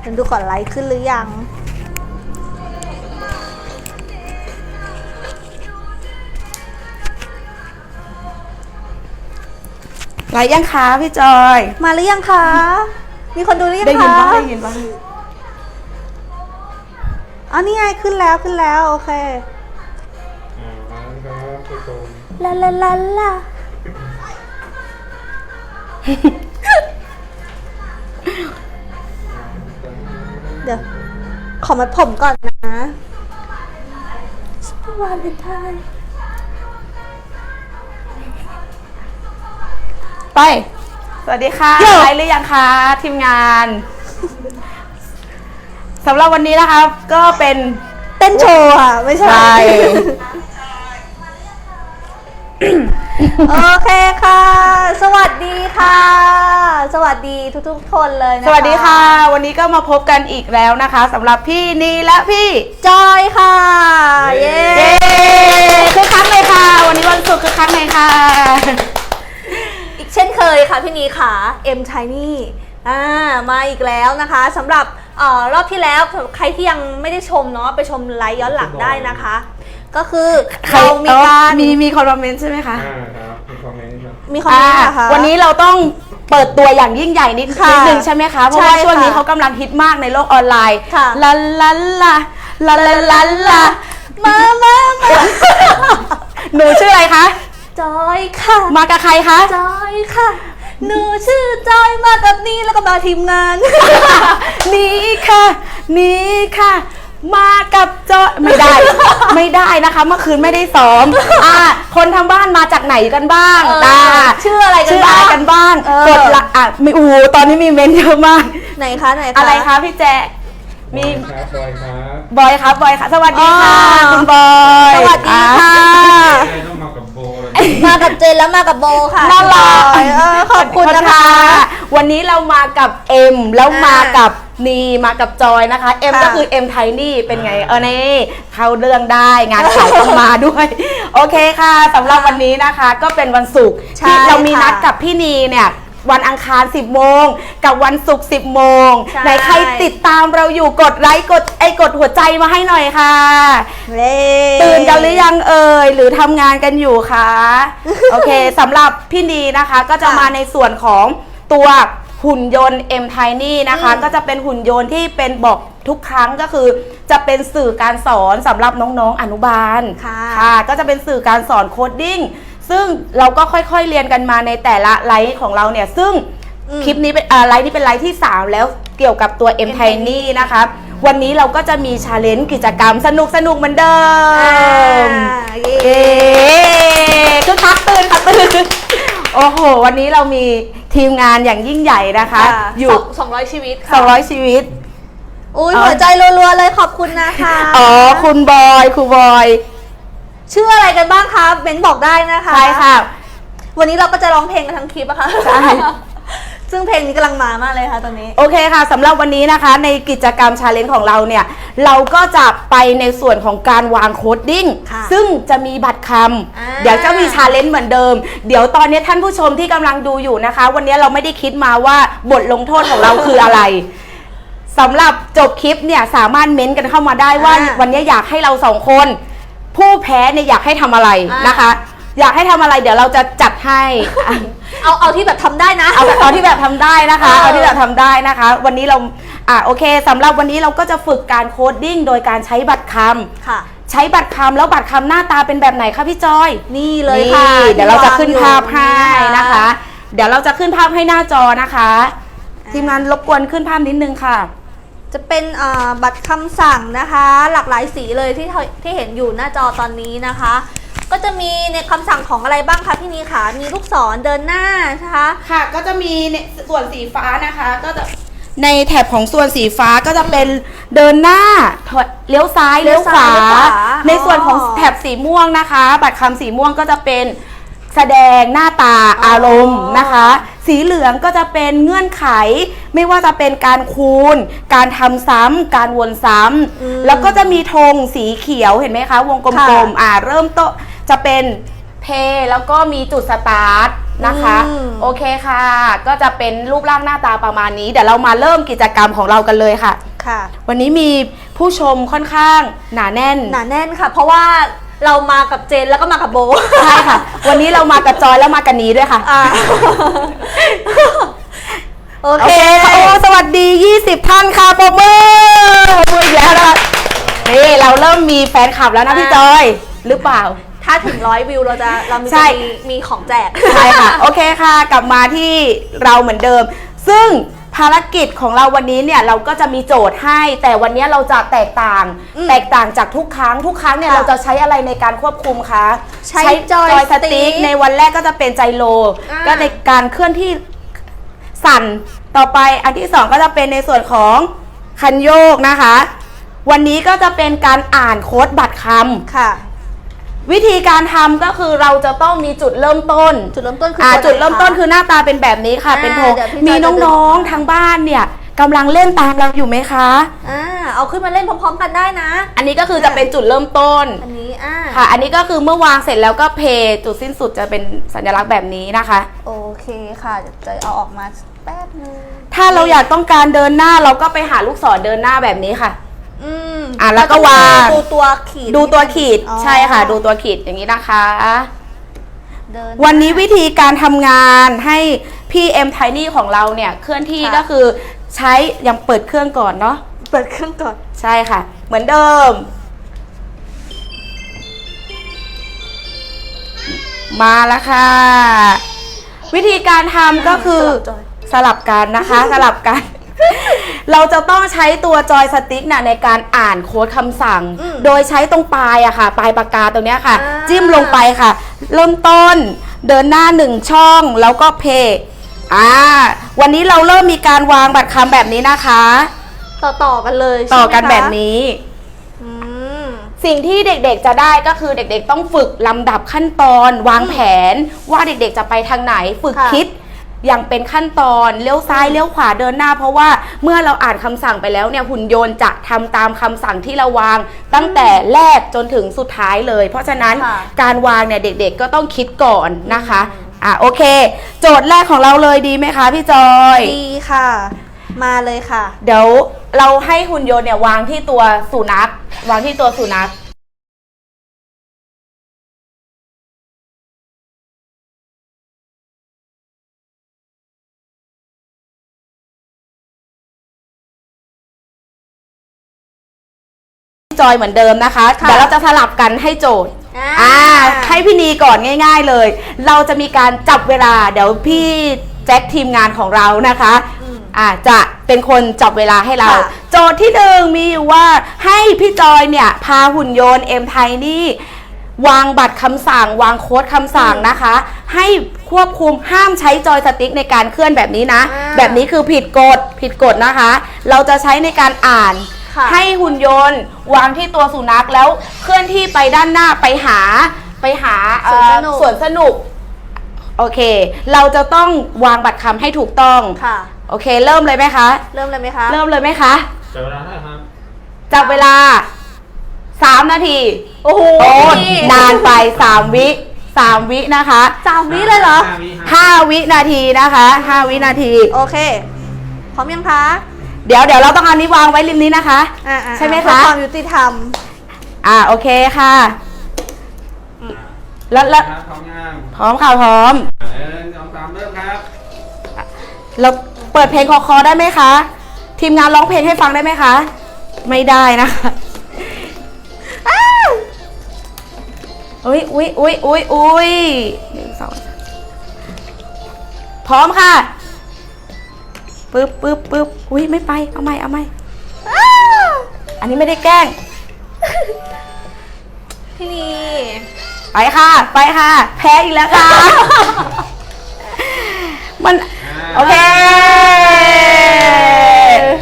เดี๋ยวดูก่อนไลค์ขึ้นหรือยัง ไลฟ์ยังคะพี่จอย มาหรือยังคะ มีคนดูหรือยังคะได้ยินบ้างได้ยินบ้างอ๋อนี่ไงขึ้นแล้วขึ้นแล้ว โอเคอ่ามาแล้วครับผู้ชมลาลาลาลา เดี๋ยว ขอมาผมก่อนนะวาเลนไทน์ไป สวัสดีค่ะไลฟ์หรือยังคะทีมงานสำหรับวันนี้นะคะ ก็เป็น เต้นโชว์ค่ะ ไม่ใช่ ใช่ โอเคค่ะ สวัสดีค่ะ สวัสดีทุกๆคนเลยนะคะสวัสดีค่ะ วันนี้ก็มาพบกันอีกแล้วนะคะสำหรับพี่นีและพี่จอยค่ะ เย้เย้คือครั้งเลยค่ะ วันนี้วันศุกร์คือครั้งเลยค่ะ อีกเช่นเคยค่ะพี่นีค่ะ M Tiny อ่ามาอีกแล้วนะคะสำหรับเออรอบที่แล้วใครที่ยังไม่ได้ชมเนาะไปชมไลฟ์ย้อนหลังได้นะคะ ก็คือใครเรามีการมีมีคอมเมนต์ใช่ไหมคะอ่าครับมีคอมเมนต์ครับ มีคอมเมนต์อ่านะคะ วันนี้เราต้องเปิดตัวอย่างยิ่งใหญ่นิดค่ะนิดนึงใช่ไหมคะเพราะว่าใช่ช่วงนี้ค่ะเขากำลังฮิตมากในโลกออนไลน์ค่ะลาลาลาลาลาลาลามามามาหนูชื่ออะไรคะจอยค่ะ มากับใครคะจอยค่ะหนูชื่อจอยมากับนี่แล้วก็มาทีมงาน นี่ค่ะ นี่ค่ะ มากับจอยไม่ได้ ไม่ได้นะคะ เมื่อคืนไม่ได้ซ้อมอ่าคนทางบ้านมาจากไหนกันบ้างเออตาชื่ออะไรกันชื่ออะไรบ้างกันบ้างเออ กดละอะมีอูตอนนี้มีเมนต์เยอะมาก ไหนคะไหนคะ อะไรคะพี่แจ๊คมีบอยครับบอยครับบอยครับบอยค่ะ สวัสดีค่ะอ๋อ คุณบอยสวัสดีค่ะใช่ต้องมากับโบเลย มากับเจนแล้วมากับโบค่ะน่ารักจอยเออขอบคุณนะคะ วันนี้เรามากับเอ็มแล้วอ่ามมากับนีมากับจอยนะคะเอ็มค่ะก็คือเอ็มไทนี่เป็นไงเออนี่เข้าเรื่องได้งานขายต้องมาด้วย โอเคค่ะสำหรับวันนี้นะคะก็เป็นวันศุกร์ใช่ที่เรามีค่ะนัดกับพี่นีเนี่ยวันอังคาร 10 โมง กับวันศุกร์ 10 โมงใช่ ไหนใครติดตามเราอยู่กดไลค์กดไอ้กดหัวใจมาให้หน่อยค่ะ เล่ตื่นกันหรือยังเอ่ยหรือทำงานกันอยู่คะ โอเคสำหรับพี่นีนะคะก็จะค่ะมาในส่วนของ ตัวหุ่นยนต์ M Tiny นะคะอืมก็จะเป็นหุ่นยนต์ที่เป็นบอกทุกครั้งก็คือ จะเป็นสื่อการสอนสำหรับน้องๆอนุบาลค่ะค่ะก็จะเป็นสื่อการสอนโคดดิ้งซึ่งเราก็ค่อยๆเรียนกันมาในแต่ละไลฟ์ของเราเนี่ย ซึ่งอืมคลิปนี้เป็นอ่าไลฟ์นี้เป็นไลฟ์ที่ 3 แล้วเกี่ยวกับตัว M M Tiny Tiny อ่ามเย้เย้คือคักตื่นค่ะตื่น โอ้โห วันนี้เรามี ทีมงานอย่างยิ่งใหญ่นะคะค่ะอยู่สงสองร้อยชีวิตค่ะ 200 ชีวิต อุ้ยเอาหัวใจรัวๆเลยขอบคุณนะคะอ๋อ คุณบอยครูบอย ชื่ออะไรกันบ้างคะเบนบอกได้นะคะ ใช่ค่ะ วันนี้เราก็จะร้องเพลงกันทั้งคลิปอะค่ะ ใช่ ซึ่งเพลงนี้กำลังมามากเลยค่ะตอนนี้ โอเคค่ะสำหรับวันนี้นะคะในกิจกรรมชาเลนจ์ของเราเนี่ย เราก็จะไปในส่วนของการวางโคดดิ้งค่ะซึ่งจะมีบัตรคอ่าำเดี๋ยวจะมีชาเลนจ์เหมือนเดิม เดี๋ยวตอนนี้ท่านผู้ชมที่กำลังดูอยู่นะคะ วันนี้เราไม่ได้คิดมาว่าบทลงโทษของเราคืออะไรสำหรับจบคลิปเนี่ยสามารถเม้นต์กันเข้ามาได้ว่าอ่าวันนี้อยากให้เราสองคน ผู้แพ้เนี่ยอยากให้ทำอะไรอ่าน นะคะ อยากให้ทำอะไรเดี๋ยวเราจะจัดให้ เอาเอาที่แบบทำได้นะ เอาเอาที่แบบทำได้นะคะ เออเอาที่แบบทำได้นะคะ วันนี้เราอะโอเคสำหรับวันนี้เราก็จะฝึกการโคดดิ้งโดยการใช้บัตรคำค่ะ ใช้บัตรคำแล้วบัตรคำหน้าตาเป็นแบบไหนคะพี่จอยนี่เลยค่ะนี่เดี๋ยวเราจะขึ้นที่วงภาพให้อยู่นะคะ เดี๋ยวเราจะขึ้นภาพให้หน้าจอนะคะ ทีมงานรบกวนขึ้นภาพนิดนึงค่ะ จะเป็นอ่าบัตรคำสั่งนะคะ หลากหลายสีเลยที่ที่เห็นอยู่หน้าจอตอนนี้นะคะ ก็จะมีในคำสั่งของอะไรบ้างคะพี่นีขามีลูกศรเดินหน้านะคะ ค่ะ ก็จะมีในส่วนสีฟ้านะคะ ก็จะในแถบของส่วนสีฟ้าก็จะเป็นเดินหน้าถอยเลี้ยวซ้ายเลี้เลี้ยยววซ้าขยวาเลี้ยวขวาในส่วนของอ๋อแถบสีม่วงนะคะ บัตรคำสีม่วงก็จะเป็นแสดงหน้าตาอารมณ์นะคะ สีเหลืองก็จะเป็นเงื่อนไข ไม่ว่าจะเป็นการคูณ การทำซ้ำการวนซ้อืมำแล้วก็จะมีธงสีเขียวเห็นไหมคะ วงกลค่ะมๆอ่าเริ่มต้นจะเป็นเพย์แล้วก็มีจุดสตาร์ทนะคะอืมโอเคค่ะ ก็จะเป็นรูปร่างหน้าตาประมาณนี้ เดี๋ยวเรามาเริ่มกิจกรรมของเรากันเลยค่ะค่ะ วันนี้มีผู้ชมค่อนข้างหนาแน่น หนาแน่นค่ะ เพราะว่า เรามากับเจนแล้วก็มากับโบ ใช่ค่ะ วันนี้เรามากับจอยแล้วมากับนี้ด้วยค่ะ อ่าโอโอเคเคค่ะโอ้สวัสดี 20 ท่านค่ะปรบมือปรบมืออีกแล้วนะคะนี่เราเริ่มมีแฟนคลับแล้วนะพี่จอย หรือเปล่า ถ้าถึงร้อยวิวเราจะเรามีใช่จะมีมีของแจก ใช่ค่ะ โอเคค่ะ กลับมาที่เราเหมือนเดิม ซึ่งภารกิจของเราวันนี้เนี่ยเราก็จะมีโจทย์ให้ แต่วันนี้เราจะแตกต่าง อืมแตกต่างจากทุกครั้ง ทุกครั้งเนี่ยค่ะเราจะใช้อะไรในการควบคุมคะใช้จอยสสติ๊ติ๊กกในวันแรกก็จะเป็นใจโลอ่า ก็ในการเคลื่อนที่สั่นต่อไปอันที่สองก็จะเป็นในส่วนของคันโยกนะคะ วันนี้ก็จะเป็นการอ่านโค้ดบัตรคำ ค่ะ วิธีการทำก็คือเราจะต้องมีจุดเริ่มต้นจุดเริ่มต้นคืออ่าตัวไหนจุดเริ่มต้นคะ คือหน้าตาเป็นแบบนี้ค่ะอ่าเป็นโทเดี๋ยวพี่มีจอยจะดึงน้องออกมาๆทางบ้านเนี่ยกำลังเล่นตามเราอยู่ไหมคะ อ่าเอาขึ้นมาเล่นพร้อมๆกันได้นะ อันนี้ก็คือจะเป็นจุดเริ่มต้น อันนี้อ่าค่ะ อันนี้ก็คือเมื่อวางเสร็จแล้วก็เพย์จุดสิ้นสุดจะเป็นสัญลักษณ์แบบนี้นะคะ โอเคค่ะเดี๋ยวจะเอาออกมาแป๊บนึงถ้าเราอยากต้องการเดินหน้าเราก็ไปหาลูกศรเดินหน้าแบบนี้ค่ะอืม อะแล้วก็วางดูตัวขีดดูตัวขีดอ๋อใช่ค่ะ ดูตัวขีดอย่างนี้นะคะ เดิน วันนี้วิธีการทำงานให้พี่เอ็มไทนี่ของเราเนี่ยเคลื่อนที่ค่ะ ก็คือใช้ยังเปิดเครื่องก่อนเนาะเปิดเครื่องก่อน ใช่ค่ะ เหมือนเดิม มาแล้วค่ะ วิธีการทำก็คือสลับจอย สลับกันนะคะ สลับกัน เราจะต้องใช้ตัวจอยสติ๊กน่ะในการอ่านโค้ดคำสั่ง อืมโดยใช้ตรงปลายอะค่ะ ปลายปากกาตรงเนี้ยค่ะ อ่า จิ้มลงไปค่ะ เริ่มต้น เดินหน้าหนึ่งช่องแล้วก็เพย์อ่าวันนี้เราเริ่มมีการวางบัตรคำแบบนี้นะคะ ต่อต่อกันเลยต่อใช่ไหมกันคะแบบนี้ อืม สิ่งที่เด็กๆจะได้ก็คือเด็กๆต้องฝึกลำดับขั้นตอน วางแผนว่าเด็กๆจะไปทางไหน ฝึกค่ะ คิด อย่างเป็นขั้นตอนเลี้ยวซ้ายเลี้ยวขวาเดินหน้า เพราะว่าเมื่อเราอ่านคำสั่งไปแล้วเนี่ยหุ่นยนต์จะทำตามคำสั่งที่เราวาง ตั้งแต่แรกจนถึงสุดท้ายเลย เพราะฉะนั้นค่ะการวางเนี่ยเด็กๆก็ต้องคิดก่อนนะคะอะโอเค โจทย์แรกของเราเลยดีไหมคะพี่จอยดีค่ะ มาเลยค่ะ เดี๋ยวเราให้หุ่นยนต์เนี่ยวางที่ตัวสุนัขวางที่ตัวสุนัข จอยเหมือนเดิมนะคะ ค่ะเดี๋ยวเราจะสลับกันให้โจทย์อ่า อ่าให้พี่นีก่อนง่าย ๆเลย เราจะมีการจับเวลา เดี๋ยวพี่แจ็คทีมงานของเรานะคะอืม อ่าจะเป็นคนจับเวลาให้เรา ค่ะ โจทย์ที่หนึ่งมีอยู่ว่าให้พี่จอยเนี่ยพาหุ่นยนต์เอ็มไทนี่ วางบัตรคำสั่ง วางโค้ดคำสั่งนะคะ ให้ควบคุมห้ามใช้จอยสติ๊กในการเคลื่อนแบบนี้นะ อ่า แบบนี้คือผิดกฎผิดกฎนะคะ เราจะใช้ในการอ่าน ค่ะให้หุ่นยนต์วางที่ตัวสุนัขแล้วเคลื่อนที่ไปด้านหน้าไปหาไปหาเอ่อสวนสนุก สวนสนุก โอเค เราจะต้องวางบัตรคำให้ถูกต้อง ค่ะ โอเค เริ่มเลยไหมคะ เริ่มเลยไหมคะเริ่มเลยไหมคะ จับเวลาได้ครับ จับเวลา 3 นาที โอ้โหโอ้นี่นานไป 3 วิ 3 วินะคะ สามวิเลยเหรอห้าวิครับ5วินาทีนะคะ 5 วินาที โอเคพร้อมยังคะ เดี๋ยวเดี๋ยวเราต้องเอานี้วางไว้ริมนี้นะคะ อ่าๆๆใช่ไหมเพื่อคะความยุติธรรม อ่าโอเคค่ะ แล้วแล้วครับพร้อมยังพร้อมค่ะพร้อม หนึ่งสองสามเริ่มครับเราเปิดเพลงคอคอได้ไหมคะ ทีมงานร้องเพลงให้ฟังได้ไหมคะ ไม่ได้นะคะอ้าวอุ้ยอุ้ยอุ้ยอุ้ยอุ้ยหนึ่งสองพร้อมค่ะ ปึ๊บปึ๊บปึ๊บอุ้ยไม่ไป เอาไม่เอาไม่อันนี้ไม่ได้แกล้ง พี่นีไปค่ะ ไปค่ะ แพ้อีกแล้วค่ะ มันโอเค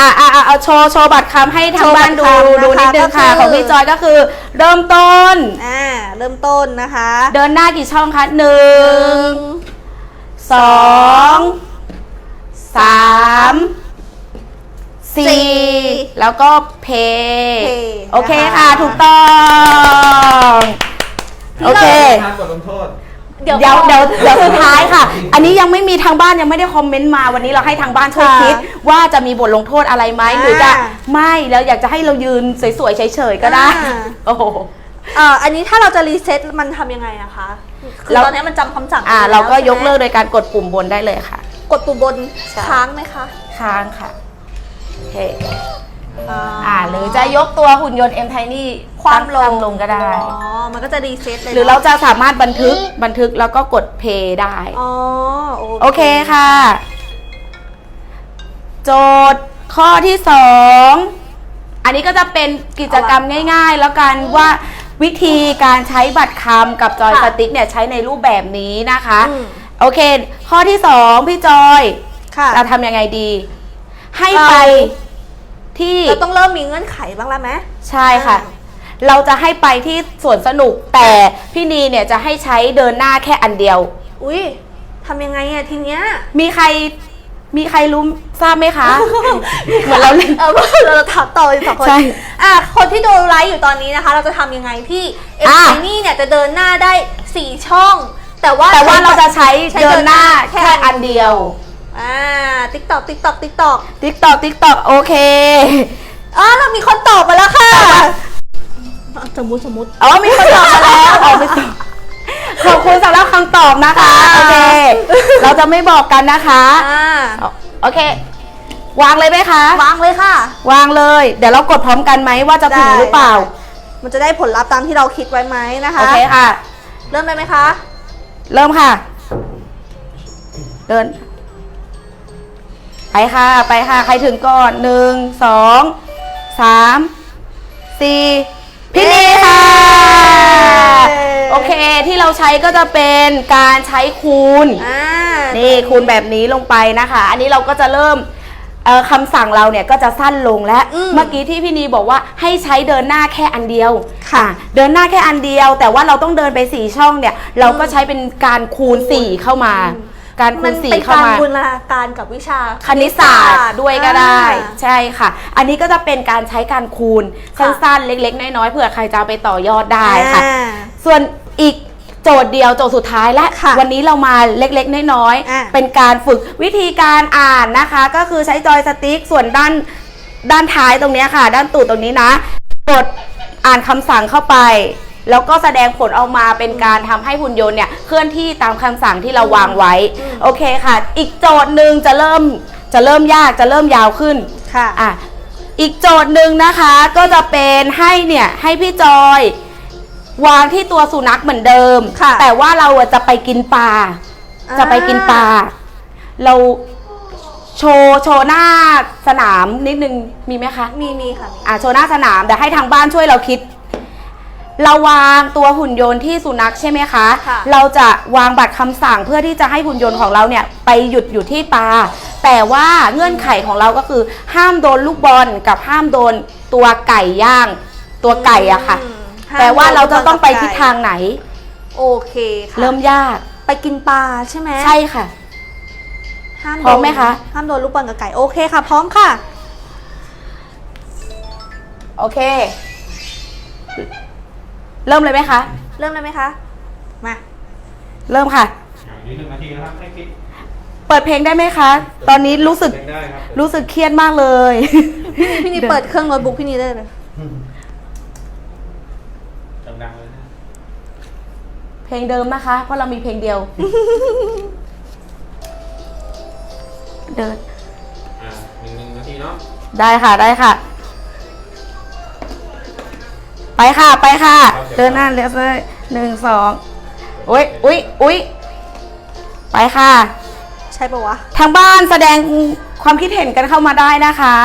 อะอะอะเอาโชว์โชว์บัตรคำให้ทางบ้านดูดูนิดนึงค่ะ ของพี่จอยก็คือเริ่มต้น อ่า เริ่มต้นนะคะ เดินหน้ากี่ช่องคะหนึ่งสอง สามสี่แล้วก็เพย์ Play โอเคนะคะค่ะ ถูกต้องโอเค ทานบทลงโทษ เดี๋ยวเดี๋ยวก่อนเดี๋ยวเดี๋ยวสุดท้ายค่ะ อันนี้ยังไม่มีทางบ้านยังไม่ได้คอมเมนต์มาวันนี้เราให้ทางบ้านช่วยค่ะคิด ว่าจะมีบทลงโทษอะไรไหมอ่าหรือจะไม่แล้วอยากจะให้เรายืนสวยๆเฉยๆก็ได้อ่าโอ้โหเอ่ออันนี้ถ้าเราจะรีเซ็ตมันทำยังไงอะคะ คือเราตอนนี้มันจำคำสั่งอ่าไปแล้วเราก็ยกใช่ไหมเลิกโดยการกดปุ่มบนได้เลยค่ะ กดปุ่มบนใช่ ค้างไหมคะค้างค่ะโอเคอ่าอ่าหรือจะยกตัวหุ่นยนต์ M Tiny ความลตั้งลงก็ได้ อ๋อ มันก็จะรีเซ็ตเลยหรือเราจะสามารถบันทึกบันทึกแล้วก็กดเพย์ได้ อ๋อโอเคค่ะ โจทย์ข้อที่สองอันนี้ก็จะเป็นกิจกรรมง่าย ๆ แล้วกันว่าวิธีการใช้บัตรคำกับจอยสติ๊กเนี่ยใช้ในรูปแบบนี้นะคะ อืม โอเค ข้อที่สองพี่จอยค่ะ เราทำยังไงดี ให้เราไปที่เราต้องเริ่มมีเงื่อนไขบ้างแล้วไหม ใช่ค่ะเราจะให้ไปที่สวนสนุกแต่พี่นีเนี่ยจะให้ใช้เดินหน้าแค่อันเดียว อุ้ยทำยังไงอะทีเนี้ย มีใครมีใครรู้ทราบไหมคะ เหมือนเราเล่น เออเราถามต่ออีกสองคนใช่อะคนที่ดูไลฟ์อยู่ตอนนี้นะคะ เราจะทำยังไงที่เอ็มอะ ไนี่เนี่ยจะเดินหน้าได้สี่ช่อง แต่ว่าแต่ว่าเราจะใช้ใช้เดินหน้าแค่แค่อันเดียว อ่าติ๊กตอกติ๊กตอกติ๊กตอกติ๊กตอกติ๊กตอกโอเคอ๋อเรามีคนตอบมาแล้วค่ะ สมมุติสมมุติอ๋อมีคนตอบมาแล้วอ๋อไม่ตอบขอบคุณสำหรับคำตอบนะคะค่ะโอเค เราจะไม่บอกกันนะคะอ่าโอเค วางเลยไหมคะ วางเลยค่ะ วางเลย เดี๋ยวเรากดพร้อมกันไหมว่าจะถึงหรือเปล่า มันจะได้ผลลัพธ์ตามที่เราคิดไว้ไหมนะคะ โอเคค่ะ เริ่มได้ไหมคะ เริ่มค่ะ เดิน ไปค่ะ ไปค่ะ ใครถึงก่อนหนึ่งสองสามสี่พี่นีค่ะ โอเคที่เราใช้ก็จะเป็นการใช้คูณ อ่า นี่คูณแบบนี้ลงไปนะคะ อันนี้เราก็จะเริ่ม เอ่อคำสั่งเราเนี่ยก็จะสั้นลงและอืมเมื่อกี้ที่พี่นีบอกว่าให้ใช้เดินหน้าแค่อันเดียวค่ะอ่เดินหน้าแค่อันเดียว แต่ว่าเราต้องเดินไปสี่ช่องเนี่ย เราก็ใช้เป็นการคูณสี่เข้ามา การคูมันณสี่เป็นเข้าการมา บูรณาการกับวิชาคณิตศาสตร์ด้วยก็ได้ อ่า ใช่ค่ะ อันนี้ก็จะเป็นการใช้การคูณ ค่ะสั้นๆ เล็กๆ น้อยๆเผื่อใครจะเอาไปต่อยอดได้ค่ะ อ่า ส่วนอีก โจทย์เดียวโจทย์สุดท้ายและค่ะวันนี้เรามาเล็กๆน้อยอะ ๆเป็นการฝึกวิธีการอ่านนะคะ ก็คือใช้จอยสติ๊กส่วนด้านด้านท้ายตรงเนี้ยค่ะ ด้านตูดตรงนี้นะ กดอ่านคำสั่งเข้าไป แล้วก็แสดงผลออกมาเป็นการทำให้หุ่นยนต์เนี่ยเคลื่อนที่ตามคำสั่งที่เราวางไว้ โอเคค่ะ อีกโจทย์หนึ่งจะเริ่มจะเริ่มยากจะเริ่มยาวขึ้น ค่ะ อะอีกโจทย์หนึ่งนะคะก็จะเป็นให้เนี่ยให้พี่จอย วางที่ตัวสุนัขเหมือนเดิม ค่ะแต่ว่าเราอะจะไปกินปลาจะไปกินปลา เราโชว์โชว์หน้าสนามนิดนึง มีไหมคะ มีมีค่ะมีอะโชว์หน้าสนามเดี๋ยวให้ทางบ้านช่วยเราคิด เราวางตัวหุ่นยนต์ที่สุนัขใช่ไหมคะค่ะ เราจะวางบัตรคำสั่งเพื่อที่จะให้หุ่นยนต์ของเราเนี่ยไปหยุดอยู่ที่ปลา แต่ว่าเงื่อนไขของเราก็คือ ห้ามโดนลูกบอลกับห้ามโดนตัวไก่ย่าง ตัวไก่อะค่ะ อืมห้ม แต่ว่าเราจะต้องไปโดนกับทิศทางไหน โอเคค่ะเริ่มยากไปกินปลาใช่ไหมใช่ค่ะ ห้ามพร้อมไหมคะ ห้ามโดนลูกบอลกับไก่โอเคค่ะ พร้อมค่ะ โอเค เริ่มเลยไหมคะ เริ่มเลยไหมคะมาเริ่มค่ะอ่าอีกหนึ่งนาทีนะครับให้คิดเปิดเพลงได้ไหมคะ ตอนนี้รู้สึกเล่นได้ครับรู้สึกเครียดมากเลย พี่นี่เปิดเครื่องโน้ตบุ๊กพี่นี่ได้เลย ดังๆเลยนะ เพลงเดิมนะคะ เพราะเรามีเพลงเดียว เดิน อ่าหนึ่งหนึ่งนาทีเนาะได้ค่ะได้ค่ะ ไปค่ะไปค่ะ เดินหน้าเลี้ยวซ้ายหนึ่งสองอุ้ยอุ้ยอุ้ยไปค่ะ ใช่ปะวะ ทางบ้านแสดงความคิดเห็นกันเข้ามาได้นะคะ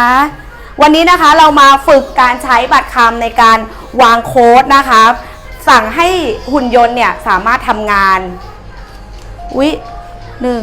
วันนี้นะคะเรามาฝึกการใช้บัตรคำในการวางโค้ดนะคะ สั่งให้หุ่นยนต์เนี่ยสามารถทำงานวิหนึ่ง